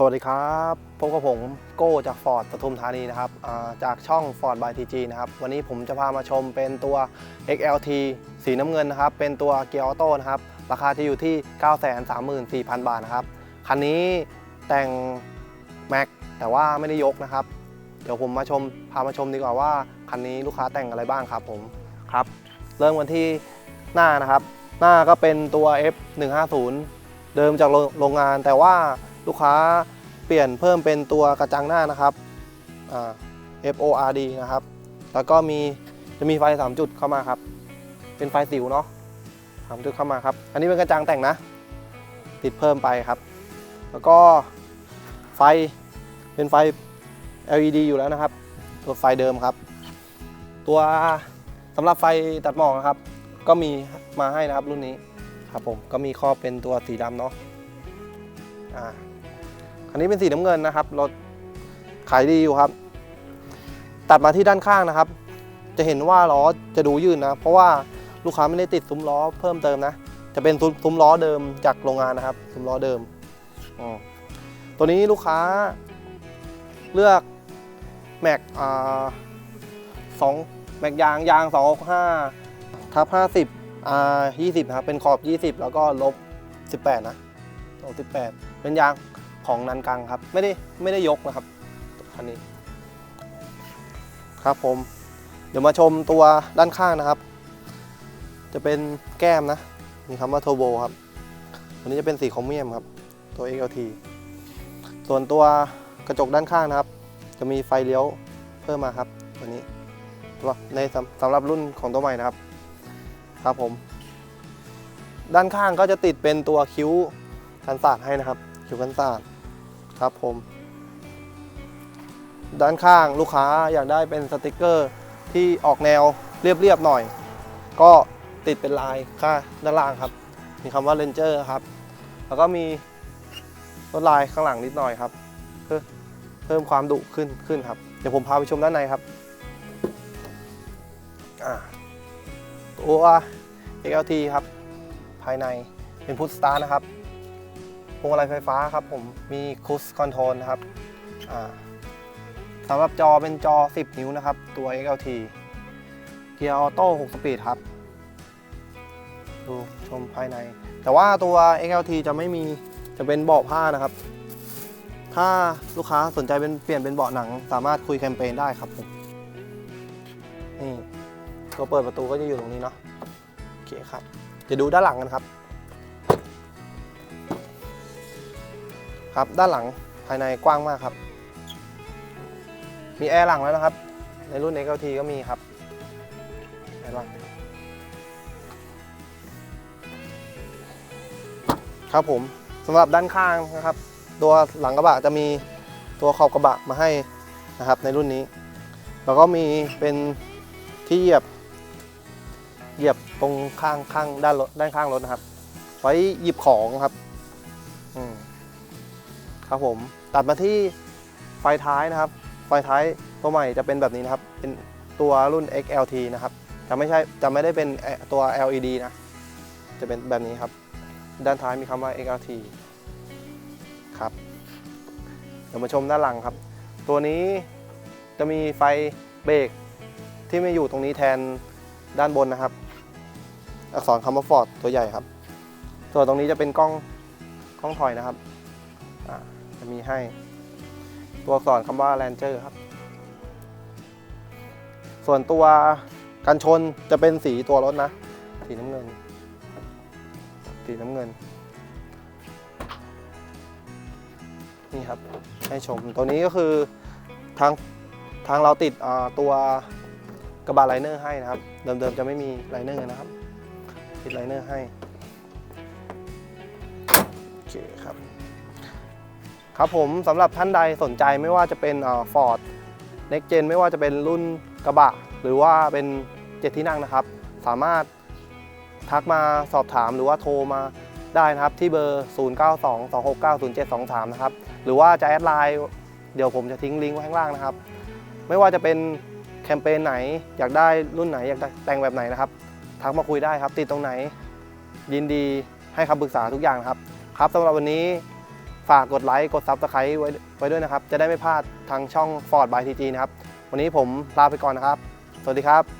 สวัสดีครับพบกับผมโก้จากฟอร์ดปทุมธานีนะครับอ่าจากช่อง Ford by TG นะครับวันนี้ผมจะพามาชมเป็นตัว XLT สีน้ำเงินนะครับเป็นตัวเกียร์ออโต้นะครับราคาที่อยู่ที่ 934,000 บาทนะครับคันนี้แต่งแม็กแต่ว่าไม่ได้ยกนะครับ เดี๋ยวผมมาชมพามาชมดีกว่าว่าคันนี้ลูกค้าแต่งอะไรบ้างครับผมครับ เริ่มกันที่หน้านะครับ หน้าก็เป็นตัว F150 เดิมจากโรงโรงงานแต่ว่า ลูกค้าเปลี่ยนเพิ่มเป็นตัวกระจังหน้านะครับ FORD นะครับ แล้วก็มีจะมีไฟ 3 จุดเข้ามาครับ เป็นไฟสิวเนาะสามจุดเข้ามาครับ อันนี้เป็นกระจังแต่งนะ ติดเพิ่มไปครับ แล้วก็ไฟเป็นไฟ LED อยู่แล้วนะครับ ตัวไฟเดิมครับ ตัวสำหรับไฟตัดหมอกนะครับ ก็มีมาให้นะครับรุ่นนี้ครับผม ก็มีครอบเป็นตัวสีดำเนาะ อ่า คันนี้เป็นสีน้ำเงินนะครับรถขายดีอยู่ครับ ตัดมาที่ด้านข้างนะครับ จะเห็นว่าล้อจะดูยืดนะ เพราะว่าลูกค้าไม่ได้ติดซุ้มล้อเพิ่มเติมนะ จะเป็นซุ้มล้อเดิมจากโรงงานนะครับ ซุ้มล้อเดิมตัวนี้ลูกค้าเลือกแม็กสองแม็กยางยาง265ทับ50อ่า20ครับเป็นขอบ 20 แล้วก็ลบ 18 นะลบ18 เป็นยาง ของนันกังครับ ไม่ได้ไม่ได้ยกนะครับคันนี้ ครับผม เดี๋ยวมาชมตัวด้านข้างนะครับ จะเป็นแก้มนะ มีคำว่าโทโบครับตัวนี้จะเป็นสีโครเมียมครับ ตัว XLT ส่วนตัวกระจกด้านข้างนะครับ จะมีไฟเลี้ยวเพิ่มมาครับตัวนี้ตัวในสำสำหรับรุ่นของตัวใหม่นะครับ ครับผม ด้านข้างก็จะติดเป็นตัวคิ้วกันศาสตร์ให้นะครับ คิ้วกันศาสตร์ ครับผม ด้านข้างลูกค้าอยากได้เป็นสติกเกอร์ที่ออกแนวเรียบๆหน่อย ก็ติดเป็นลายค่าด้านล่างครับ มีคำว่า Ranger ครับ แล้วก็มีลวดลายข้างหลังนิดหน่อยครับ เพื่อเพิ่มความดุขึ้นขึ้นครับ เดี๋ยวผมพาไปชมด้านในครับอ่าตัว XLT ครับ ภายในเป็นพุทสตาร์นะครับ พวงมาลัยไฟฟ้าครับผมมีคูสคอนโทรลครับสำหรับจอเป็นจอ 10 นิ้วนะครับ ตัว XLT เกียร์ออโต้6สปีดครับดูชมภายใน แต่ว่าตัว XLT จะไม่มีจะเป็นเบาะผ้านะครับ ถ้าลูกค้าสนใจเป็นเปลี่ยนเป็นเบาะหนัง สามารถคุยแคมเปญได้ครับผมนี่ตัวเปิดประตูก็จะอยู่ตรงนี้เนาะโอเคครับจะดูด้านหลังกันครับ ครับด้านหลังภายในกว้างมากครับ มีแอร์หลังแล้วนะครับ ในรุ่น XLT ก็มีครับแอร์หลังครับผมสำหรับด้านข้างนะครับ ตัวหลังกระบะจะมีตัวขอบกระบะมาให้นะครับ ในรุ่นนี้ แล้วก็มีเป็นที่เหยียบ เหยียบตรงข้างข้างด้านด้านข้างรถนะครับ ไว้หยิบของครับ ครับผมตัดมาที่ไฟท้ายนะครับ ไฟท้ายตัวใหม่จะเป็นแบบนี้นะครับ เป็นตัวรุ่น XLT นะครับจะไม่ใช่จะไม่ได้เป็นตัว LED นะ จะเป็นแบบนี้ครับ ด้านท้ายมีคำว่า XLT ครับเดี๋ยวมาชมด้านหลังครับ ตัวนี้จะมีไฟเบรกที่ไม่อยู่ตรงนี้แทนด้านบนนะครับ อักษรคำว่า Ford ตัวใหญ่ครับ ส่วนตรงนี้จะเป็นกล้องกล้องถอยนะครับอ่า จะมีให้ ตัวอักษรคำว่า Ranger ครับ ส่วนตัวกันชนจะเป็นสีตัวรถนะ สีน้ำเงิน สีน้ำเงิน นี่ครับ ให้ชม ตัวนี้ก็คือทางทางเราติดตัวกระบะไลเนอร์ให้นะครับ เดิมๆจะไม่มีไลเนอร์นะครับ ติดไลเนอร์ให้ โอเคครับ ครับผมสำหรับท่านใดสนใจไม่ว่าจะเป็นฟอร์ดเน็กเจนไม่ว่าจะเป็นรุ่นกระบะ หรือว่าเป็นเจ็ดที่นั่งนะครับ สามารถทักมาสอบถามหรือว่าโทรมาได้นะครับที่เบอร์ 0922690723 นะครับ หรือว่าจะแอดไลน์เดี๋ยวผมจะทิ้งลิงก์ไว้ข้างล่างนะครับ ไม่ว่าจะเป็นแคมเปญไหน อยากได้รุ่นไหน อยากแต่งแบบไหนนะครับ ทักมาคุยได้ครับ ติดตรงไหน ยินดีให้คำปรึกษาทุกอย่างครับ ครับสำหรับวันนี้ ฝากกดไลค์กด Subscribe ไว้ไว้ด้วยนะครับ จะได้ไม่พลาดทางช่อง Ford by TG นะครับ วันนี้ผมลาไปก่อนนะครับ สวัสดีครับ